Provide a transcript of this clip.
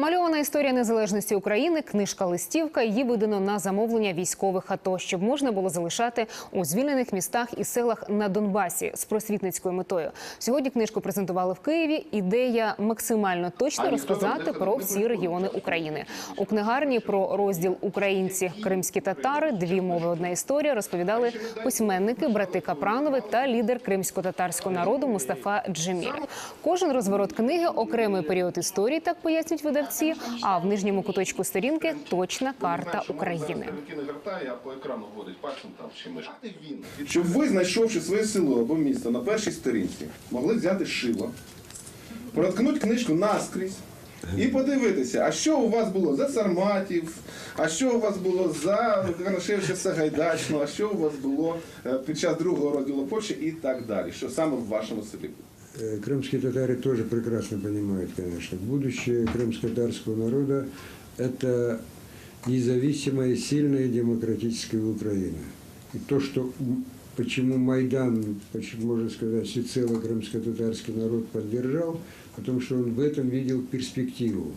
Мальована історія незалежності України, книжка листівка. Її видано на замовлення військових АТО, щоб можна було залишати у звільнених містах і селах на Донбасі з просвітницькою метою. Сьогодні книжку презентували в Києві. Ідея максимально точно розказати про всі регіони України. У книгарні про розділ Українці, кримські татари, дві мови, одна історія розповідали письменники, брати Капранови та лідер кримсько-татарського народу Мустафа Джеміль. Кожен розворот книги окремий період історії, так пояснюють видавці. А в нижньому куточку сторінки точна карта України. Щоб ви, знайшовши своє село або місто на першій сторінці, могли взяти шило, проткнути книжку наскрізь і подивитися, а що у вас було за Сарматів, а що у вас було за Канашевича Сагайдачного, а що у вас було е, під час другого розділу Польщі і так далі, що саме в вашому селі було. Э, Крымские татары тоже прекрасно понимают, конечно. Будущее крымско-татарского народа – это независимая, сильная демократическая Украина. И то, что м, почему Майдан, почему, можно сказать, всецело крымско-татарский народ поддержал, потому что он в этом видел перспективу.